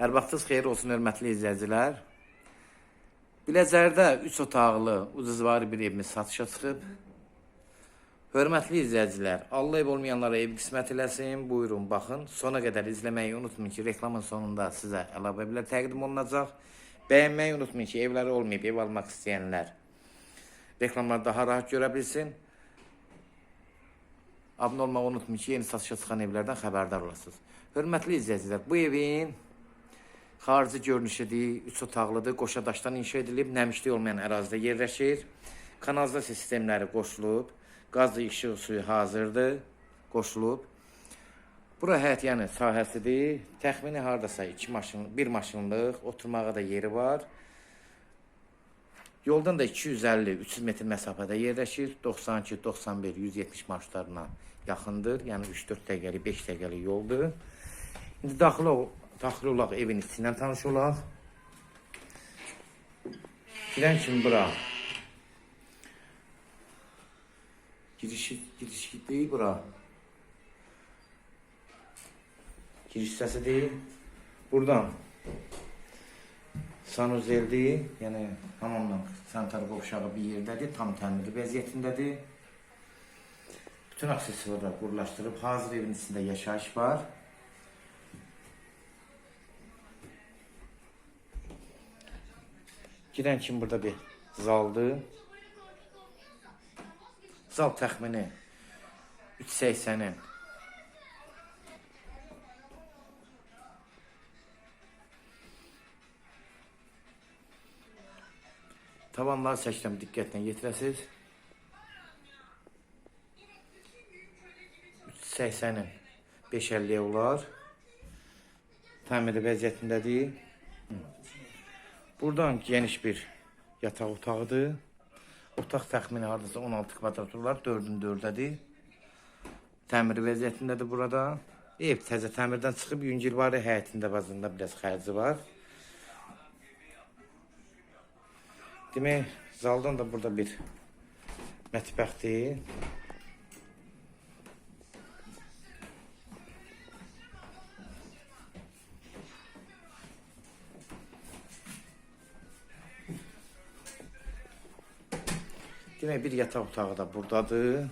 Hər vaxtınız xeyir olsun hörmətli izləyicilər. Biləcərdə 3 otaqlı ucuzvari bir evimiz satışa çıxıb. Hörmətli izləyicilər, Allah ev olmayanlara ev qismət eləsin. Buyurun, baxın. Sona qədər izləməyi unutmayın ki, reklamın sonunda sizə əlavələr təqdim olunacaq. Bəyənməyi unutmayın ki, evləri olmayıb ev almaq istəyənlər reklamları daha rahat görə bilsin. Abunə olmağı unutmayın ki, yeni satışa çıxan evlərdən xəbərdar olasınız. Hörmətli izləyicilər, bu evin xarici görünüşüdür, 3 otaqlıdır, qoşa daşdan inşa edilib, nəmişlik olmayan ərazidə yerləşir. Kanalizasiya sistemləri qoşulub, qaz işıq suyu hazırdır, qoşulub. Bura həyət yəni sahəsidir. Təxmini hardasa 2 maşın, 1 maşınlıq oturmağa da yeri var. Yoldan da 250-300 metr məsafədə yerləşir. 92, 91, 170 marşlarına yaxındır. Yəni 3-4 dəqiqəlik, 5 dəqiqəlik yoldur. İndi daxil daxil olaq evin içindən tanış olaq. Girən kimi bura. Girişi, girişi deyil bura. Giriş səsi deyil. Buradan sanuzeldir. Yəni hamamla sanitar qovşağı bir yerdədir, tam təmirli vəziyyətindədir. Bütün aksesuarlar qurlaşdırıb, hazır evin içində yaşayış var. Girən kimi burada bir zaldır. Zal təxmini 380-in Tavanları çəkirəm diqqətlə yetirəsiz. 80-in 550 olar. Təmirli vəziyyətindədir. Hı. Buradan geniş bir yataq otağıdır. Otaq təxmini hardasa 16 kvadrat olar, 4-ün 4-dədir. Təmirli vəziyyətindədir burada. Ev təzə təmirdən çıxıb yüngülvari həyətində bazında biraz xərci var. Demək, zaldan da burada bir mətbəxdir. Demək, bir yataq otağı da buradadır.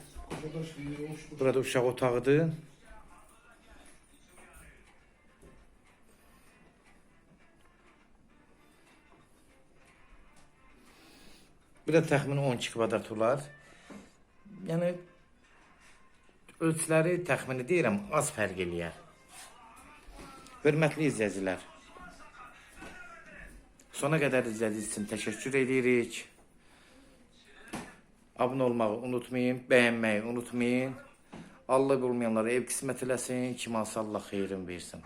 Burada uşaq otağıdır. Bir də təxmini 12 kvadrat olar. Yəni ölçüləri təxmini deyirəm, az fərq eləyər. Hörmətli izləyicilər, sona qədər izlədiyiniz üçün təşəkkür edirik. Abunə olmağı unutmayın, bəyənməyi unutmayın. Allah olmayanlara ev qismət eləsin, kim alsa Allah xeyrin versin.